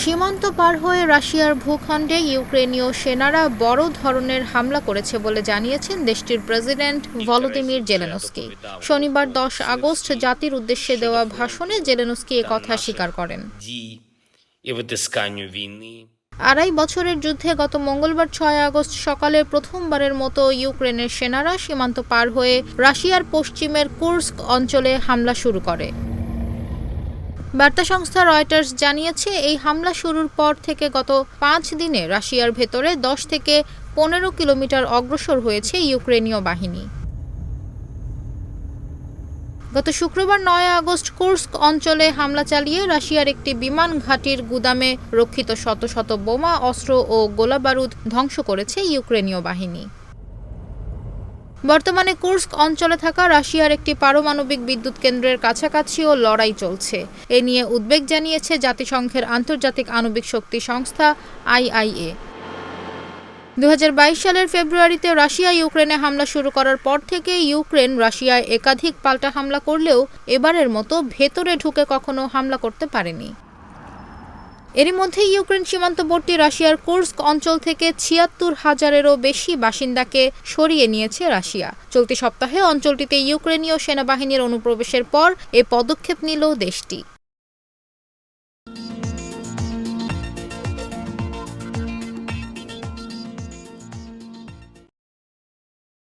সীমান্ত পার হয়ে রাশিয়ার ভূখণ্ডে ইউক্রেনীয় সেনারা বড় ধরনের হামলা করেছে বলে জানিয়েছেন দেশটির প্রেসিডেন্ট ভলোদিমির জেলেনস্কি। শনিবার দশ আগস্ট জাতির উদ্দেশ্যে দেওয়া ভাষণে জেলেনস্কি কথা স্বীকার করেন। আড়াই বছরের যুদ্ধে গত মঙ্গলবার ছয় আগস্ট সকালে প্রথমবারের মতো ইউক্রেনের সেনারা সীমান্ত পার হয়ে রাশিয়ার পশ্চিমের কুর্স্ক অঞ্চলে হামলা শুরু করে। বার্তা সংস্থা রয়টার্স জানিয়েছে, এই হামলা শুরুর পর থেকে গত পাঁচ দিনে রাশিয়ার ভেতরে দশ থেকে পনেরো কিলোমিটার অগ্রসর হয়েছে ইউক্রেনীয় বাহিনী। গত শুক্রবার নয় আগস্ট কুর্স্ক অঞ্চলে হামলা চালিয়ে রাশিয়ার একটি বিমান ঘাঁটির গুদামে রক্ষিত শত শত বোমা, অস্ত্র ও গোলাবারুদ ধ্বংস করেছে ইউক্রেনীয় বাহিনী। বর্তমানে কুর্স্ক অঞ্চলে থাকা রাশিয়ার একটি পারমাণবিক বিদ্যুৎ কেন্দ্রের কাছাকাছিও লড়াই চলছে। এ নিয়ে উদ্বেগ জানিয়েছে জাতিসংঘের আন্তর্জাতিক আণবিক শক্তি সংস্থা আইআইএ। দু হাজার বাইশ সালের ফেব্রুয়ারিতে রাশিয়া ইউক্রেনে হামলা শুরু করার পর থেকে ইউক্রেন রাশিয়ায় একাধিক পাল্টা হামলা করলেও এবারের মতো ভেতরে ঢুকে কখনো হামলা করতে পারেনি। এরই মধ্যে ইউক্রেন সীমান্তবর্তী রাশিয়ার কুর্স্ক অঞ্চল থেকে ছিয়াত্তর হাজারেরও বেশি বাসিন্দাকে সরিয়ে নিয়েছে রাশিয়া। চলতি সপ্তাহে অঞ্চলটিতে ইউক্রেনীয় সেনাবাহিনীর অনুপ্রবেশের পর এ পদক্ষেপ নিল দেশটি।